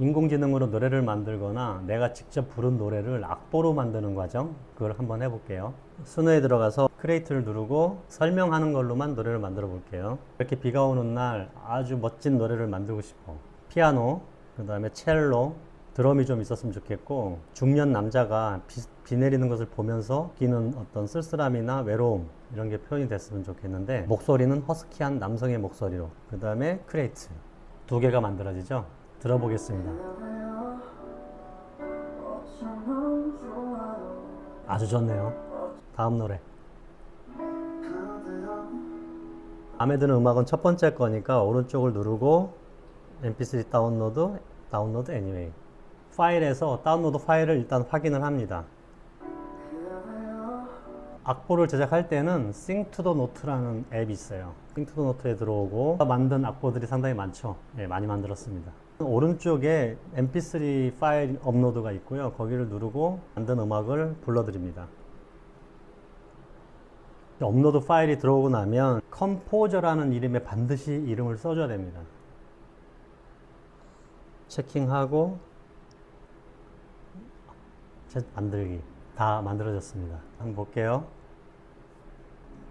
인공지능으로 노래를 만들거나 내가 직접 부른 노래를 악보로 만드는 과정 그걸 한번 해볼게요. 순호에 들어가서 크레이트를 누르고 설명하는 걸로만 노래를 만들어 볼게요. 이렇게 비가 오는 날 아주 멋진 노래를 만들고 싶어. 피아노, 그 다음에 첼로, 드럼이 좀 있었으면 좋겠고 중년 남자가 비, 비 내리는 것을 보면서 끼는 어떤 쓸쓸함이나 외로움 이런 게 표현이 됐으면 좋겠는데 목소리는 허스키한 남성의 목소리로 그 다음에 크레이트 두 개가 만들어지죠 들어보겠습니다. 아주 좋네요. 다음 노래. 마음에 드는 음악은 첫 번째 거니까 오른쪽을 누르고 mp3 다운로드 다운로드 애니웨이 파일에서 다운로드 파일을 일단 확인을 합니다. 악보를 제작할 때는 Note라는 앱이 있어요. Note에 들어오고 만든 악보들이 상당히 많죠. 예, 많이 만들었습니다. 오른쪽에 mp3 파일 업로드가 있고요. 거기를 누르고 만든 음악을 불러드립니다. 업로드 파일이 들어오고 나면 컴포저라는 이름에 반드시 이름을 써줘야 됩니다. 체킹하고 제 만들기 다 만들어졌습니다. 한번 볼게요.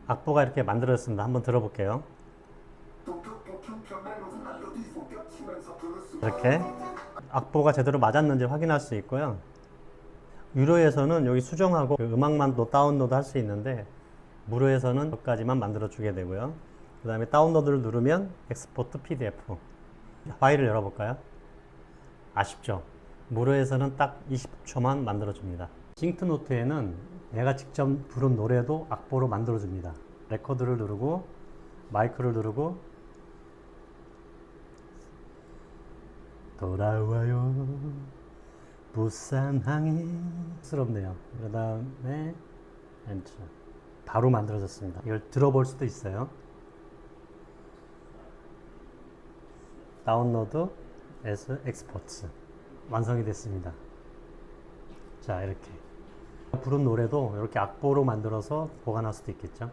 악보가 이렇게 만들어졌습니다. 한번 들어볼게요. 이렇게 악보가 제대로 맞았는지 확인할 수 있고요. 유료에서는 여기 수정하고 그 음악만 또 다운로드 할 수 있는데 무료에서는 여기까지만 만들어 주게 되고요. 그 다음에 다운로드를 누르면 엑스포트 PDF 파일을 열어볼까요? 아쉽죠? 무료에서는 딱 20초만 만들어 줍니다. 싱크노트에는 내가 직접 부른 노래도 악보로 만들어줍니다. 레코드를 누르고 마이크를 누르고 돌아와요 부산항이 스럽네요. 그 다음에 엔터 바로 만들어졌습니다. 이걸 들어볼 수도 있어요. 다운로드 as exports 완성이 됐습니다. 자 이렇게 부른 노래도 이렇게 악보로 만들어서 보관할 수도 있겠죠.